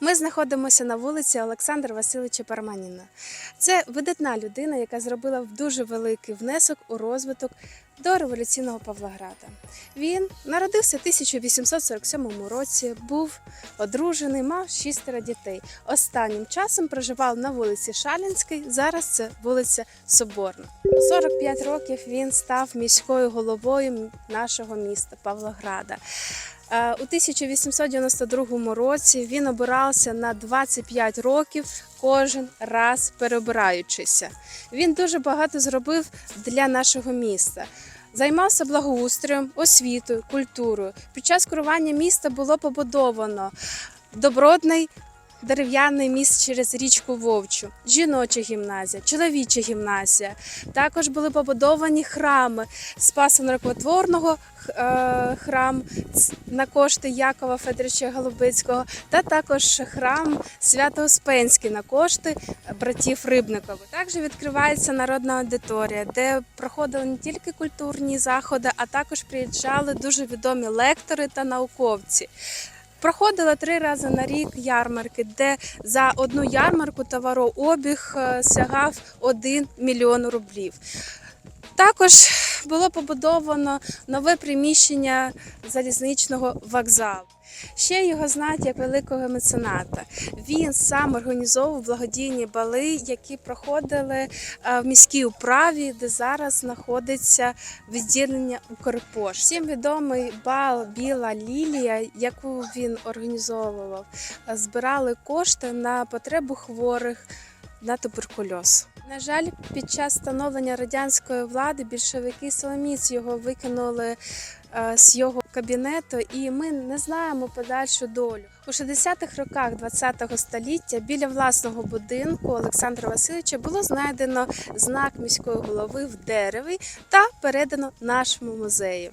Ми знаходимося на вулиці Олександра Васильовича Парманіна. Це видатна людина, яка зробила дуже великий внесок у розвиток до революційного Павлограда. Він народився в 1847 році, був одружений, мав шістеро дітей. Останнім часом проживав на вулиці Шалінській, зараз це вулиця Соборна. У 45 років він став міською головою нашого міста Павлограда. Е, У 1892 році він обирався на 25 років кожен раз перебираючися. Він дуже багато зробив для нашого міста. Займався благоустроєм, освітою, культурою. Під час керування міста було побудовано добротний дерев'яний міст через річку Вовчу, жіноча гімназія, чоловіча гімназія. Також були побудовані храми Спаса Миротворного е, храм на кошти Якова Федоровича Голубицького, та також храм Свято-Успенський на кошти братів Рибникових. Також відкривається народна аудиторія, де проходили не тільки культурні заходи, а також приїжджали дуже відомі лектори та науковці. Проходила три рази на рік ярмарки, де за одну ярмарку товарообіг е, сягав 1 мільйон рублів. Також було побудовано нове приміщення залізничного вокзалу. Ще його знають як великого мецената. Він сам організовував благодійні бали, які проходили е, в міській управі, де зараз знаходиться відділення Укрпош. Всім відомий бал Біла Лілія, яку він організовував. Збирали кошти на потребу хворих на туберкульоз. На жаль, під час становлення радянської влади більшовики Соломіць його викинули е, з його кабінету, і ми не знаємо подальшу долю. У 60-х роках ХХ століття біля власного будинку Олександра Васильовича було знайдено знак міської голови в дереві та передано нашому музею.